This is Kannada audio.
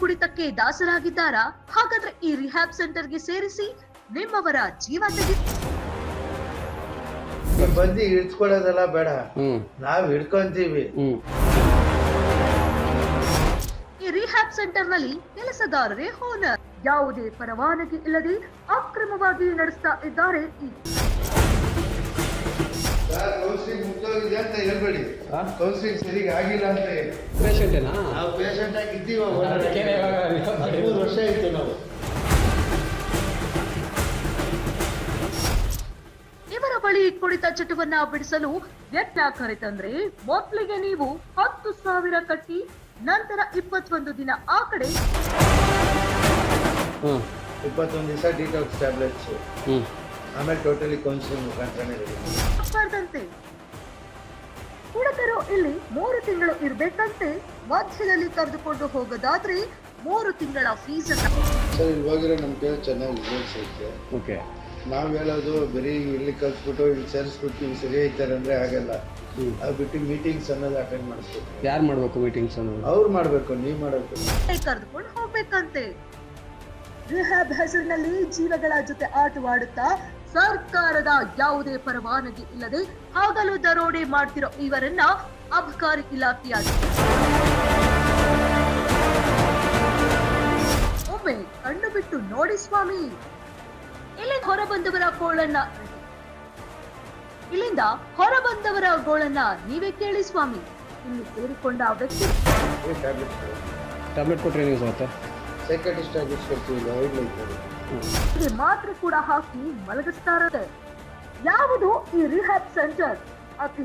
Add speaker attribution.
Speaker 1: ಕುಡಿತಕ್ಕೆ ದಾಸರಾಗಿದ್ದಾರಾ? ಹಾಗಾದ್ರೆ ಈ ರಿಹ್ಯಾಬ್ ಸೆಂಟರ್ಗೆ ಸೇರಿಸಿ ನಿಮ್ಮವರ ಜೀವ ತೆಗೆ
Speaker 2: ಬಂದು ಇಡ್ಸ್ಕೊಡೋದೆಲ್ಲ ಬೇಡ. ನಾವ್ ಹಿಡ್ಕೊಂತೀವಿ.
Speaker 1: ಈ ರಿಹ್ಯಾಬ್ ಸೆಂಟರ್ನಲ್ಲಿ ಕೆಲಸಗಾರರೇ ಓನರ್. ಯಾವುದೇ ಪರವಾನಗಿ ಇಲ್ಲದೆ ಅಕ್ರಮವಾಗಿ ನಡೆಸ್ತಾ ಇದ್ದಾರೆ ಈ
Speaker 2: ಅಂತ ಹೇಳ್ಬೇಡಿ? ಕೌನ್ಸಿಲಿಂಗ್ ಸರಿಗ್ ಆಗಿಲ್ಲ ಅಂತ ಹೇಳಿ.
Speaker 3: ಪೇಷಂಟೇನಾ
Speaker 2: ನಾವು ಪೇಷಂಟ್ ಆಗಿ ಇದ್ದೀವ ಹದಿಮೂರು ವರ್ಷ ಆಯ್ತು ನಾವು.
Speaker 1: ಇವರ ಬಳಿ ಕುಡಿತ ಚಟುವನ್ನ ಬಿಡಿಸಲು ಯತ್ನ ಕರೆತಂದ್ರೆ ಮೊದಲಿಗೆ ನೀವು ಹತ್ತು ಸಾವಿರ ಕಟ್ಟಿ ನಂತರ ಇಪ್ಪತ್ತೊಂದು ದಿನ ಆ ಕಡೆ
Speaker 3: ಹ್ಮ್.
Speaker 2: ಇಪ್ಪತ್ತೊಂದು ದಿವಸ ಡಿಟಾಕ್ಸ್ ಟ್ಯಾಬ್ಲೆಟ್ಸ್
Speaker 3: ಹ್ಮ್.
Speaker 2: ಆಮೇಲೆ ಟೋಟಲಿ ಕೌನ್ಸಿಲಿಂಗ್ ಮುಖಾಂತರ ಇರುತ್ತೆ.
Speaker 1: ತಪ್ಪದಂತೆ ಕುಡಿತರು ಇಲ್ಲಿ ಮೂರು ತಿಂಗಳು ಇರ್ಬೇಕಂತೆ ಮಧ್ಯದಲ್ಲಿ ಕರೆದುಕೊಂಡು ಹೋಗೋದಾದ್ರೆ ಮೂರು ತಿಂಗಳ ಫೀಸ್
Speaker 2: ಸರ್ ಇವಾಗಿರೋ ನಮ್ಮ ಕೈ ಚೆನ್ನಾಗಿ ರಿಸಲ್ಟ್ಸ್ ಐತೆ.
Speaker 3: ಓಕೆ
Speaker 2: ನಾವು ಹೇಳೋದು ಬರೀ ಇಲ್ಲಿ ಕಲ್ಸ್ಬಿಟ್ಟು ಇಲ್ಲಿ ಸೇರಿಸ್ಬಿಟ್ಟು ಇಲ್ಲಿ ಸರಿ ಐತಾರೆ ಅಂದ್ರೆ ಆಗಲ್ಲ. ಅದು ಬಿಟ್ಟು ಮೀಟಿಂಗ್ಸ್ ಅನ್ನೋದು ಅಟೆಂಡ್ ಮಾಡಿಸ್ಬೇಕು.
Speaker 3: ಯಾರು ಮಾಡಬೇಕು ಮೀಟಿಂಗ್ಸ್ ಅನ್ನೋದು?
Speaker 2: ಅವ್ರು ಮಾಡಬೇಕು ನೀವ್ ಮಾಡಬೇಕು.
Speaker 1: ಕರೆದುಕೊಂಡು ಹೋಗ್ಬೇಕಂತೆ. ರಿಹ್ಯಾಬ್ ಹೆಸರಿನಲ್ಲಿ ಜೀವಗಳ ಜೊತೆ ಆಟವಾಡುತ್ತಾ ಸರ್ಕಾರದ ಯಾವುದೇ ಪರವಾನಗಿ ಇಲ್ಲದೆ ಹಗಲು ದರೋಡೆ ಮಾಡ್ತಿರೋ ಇವರನ್ನ ಅಬಕಾರಿ ಇಲಾಖೆಯ ಒಮ್ಮೆ ಕಣ್ಣು ಬಿಟ್ಟು ನೋಡಿ ಸ್ವಾಮಿ. ಇಲ್ಲಿ ಹೊರಬಂದವರ ಗೋಳನ್ನ ಇಲ್ಲಿಂದ ಹೊರಬಂದವರ ಗೋಳನ್ನ ನೀವೇ ಕೇಳಿ ಸ್ವಾಮಿ. ಇಲ್ಲಿ ಸೇರಿಕೊಂಡ ವ್ಯಕ್ತಿ
Speaker 3: ಟ್ಯಾಬ್ಲೆಟ್ ನೀವು
Speaker 2: ಸೈಕಾಟಿಸ್ಟ್ ಆಗಿ ಕೊಡ್ತೀವಿ ಐಡ್
Speaker 1: ಲೈಕ್ಗೆ ಮಾತ್ರ ಕೂಡ ಹಾಕಿ ಇರುತ್ತೆ. ಯಾವುದು ಈ ರಿಹ್ಯಾಬ್ ಸೆಂಟರ್ ಅತಿ